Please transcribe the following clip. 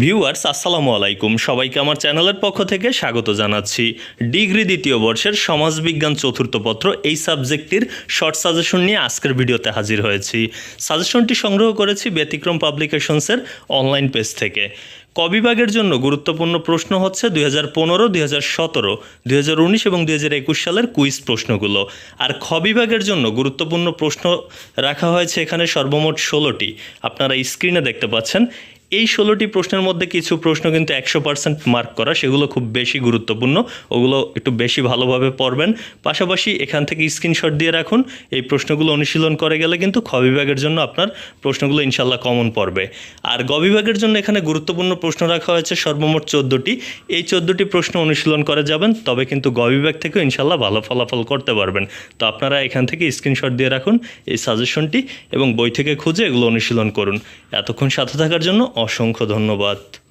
Viewers, আসসালামু আলাইকুম। সবাইকে আমার চ্যানেলের পক্ষ থেকে স্বাগত জানাচ্ছি। ডিগ্রি দ্বিতীয় বর্ষের সমাজবিজ্ঞান চতুর্থ পত্র এই সাবজেক্টটির শর্ট সাজেশন নিয়ে আজকের ভিডিওতে হাজির হয়েছি। সাজেশনটি সংগ্রহ করেছি ব্যতিক্রম পাবলিকেশনসের অনলাইন পেজ থেকে। ক বিভাগের জন্য গুরুত্বপূর্ণ প্রশ্ন হচ্ছে দুই হাজার পনেরো, দুই হাজার সতেরো, দুই হাজার উনিশ এবং দুই হাজার একুশ সালের কুইজ প্রশ্নগুলো। আর খ বিভাগের জন্য গুরুত্বপূর্ণ প্রশ্ন রাখা হয়েছে এখানে সর্বমোট ষোলোটি। আপনারা স্ক্রিনে দেখতে পাচ্ছেন এই ষোলোটি প্রশ্নের মধ্যে কিছু প্রশ্ন কিন্তু একশো পার্সেন্ট মার্ক করা, সেগুলো খুব বেশি গুরুত্বপূর্ণ। ওগুলো একটু বেশি ভালোভাবে পড়বেন। পাশাপাশি এখান থেকে স্ক্রিনশট দিয়ে রাখুন। এই প্রশ্নগুলো অনুশীলন করে গেলে কিন্তু খ বিভাগের জন্য আপনার প্রশ্নগুলো ইনশাল্লাহ কমন পড়বে। আর গ বিভাগের জন্য এখানে গুরুত্বপূর্ণ প্রশ্ন রাখা হয়েছে সর্বমোট চোদ্দোটি। এই চোদ্দোটি প্রশ্ন অনুশীলন করে যাবেন, তবে কিন্তু গ বিভাগ থেকেও ইনশাল্লাহ ভালো ফলাফল করতে পারবেন। তো আপনারা এখান থেকে স্ক্রিনশট দিয়ে রাখুন, এই সাজেশনটি এবং বই থেকে খুঁজে এগুলো অনুশীলন করুন। এতক্ষণ সাথে থাকার জন্য অসংখ্য ধন্যবাদ।